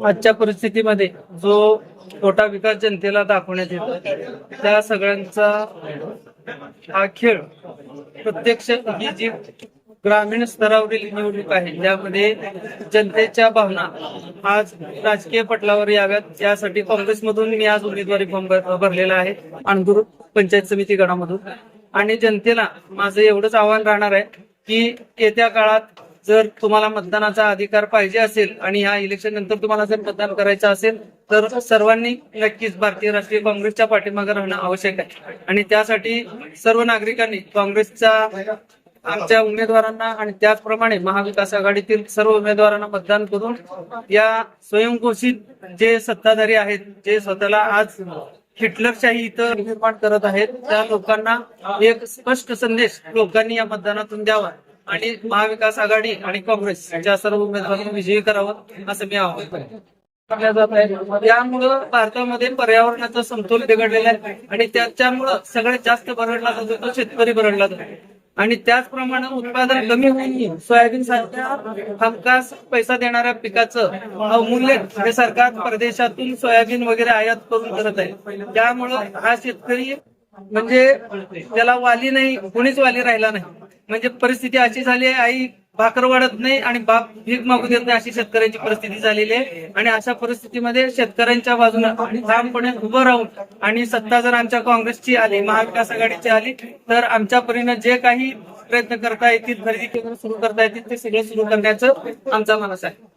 आजच्या परिस्थितीमध्ये जो छोटा विकास जनतेला दाखवण्यात येतो त्या सगळ्यांचा हा खेळ प्रत्यक्ष ही जी ग्रामीण स्तरावरील निवडणूक आहे त्यामध्ये जनतेच्या भावना आज राजकीय पटलावर याव्यात. यासाठी काँग्रेसमधून मी आज उमेदवारी फॉर्म भरलेला आहे अणदूर पंचायत समिती गणामधून आणि जनतेला माझं एवढंच आव्हान राहणार आहे की येत्या काळात जर तुम्हाला मतदानाचा अधिकार पाहिजे असेल आणि ह्या इलेक्शन नंतर तुम्हाला जर मतदान करायचं असेल तर सर्वांनी नक्कीच भारतीय राष्ट्रीय काँग्रेसच्या पाठीमागे राहणं आवश्यक आहे. आणि त्यासाठी सर्व नागरिकांनी काँग्रेसच्या आमच्या उमेदवारांना आणि त्याचप्रमाणे महाविकास आघाडीतील सर्व उमेदवारांना मतदान करून या स्वयंघोषित जे सत्ताधारी आहेत जे स्वतःला आज हिटलरशाही इथं निर्माण करत आहेत त्या लोकांना एक स्पष्ट संदेश लोकांनी या मतदानातून द्यावा. आणि महाविकास आघाडी आणि काँग्रेस यांच्या सर्व उमेदवारांनी विजयी करावं असं मी आवाहन त्यामुळं भारतामध्ये पर्यावरणाचा समतोल बिघडलेला आहे आणि त्याच्यामुळं सगळ्यात जास्त बरडला जातो तो शेतकरी बरडला जातो. आणि त्याचप्रमाणे उत्पादन कमी होऊन सोयाबीन सारख्या हमखास पैसा देणाऱ्या पिकाचं अवमूल्य हे सरकार परदेशातून सोयाबीन वगैरे आयात करून करत आहे. त्यामुळं हा शेतकरी म्हणजे त्याला वाली नाही कोणीच वाली राहिला नाही. म्हणजे परिस्थिती अशी झाली आहे आई भाकर वाढत नाही आणि बाप भीक मागू देत नाही अशी शेतकऱ्यांची परिस्थिती झालेली आहे. आणि अशा परिस्थितीमध्ये शेतकऱ्यांच्या बाजूने ठामपणे उभं राहून आणि सत्ता जर आमच्या काँग्रेसची आली महाविकास आघाडीची आली तर आमच्या परीनं जे काही प्रयत्न करता येतील खरेदी केंद्र सुरू करता येतील ते सगळे सुरू करण्याचं आमचा मनस आहे.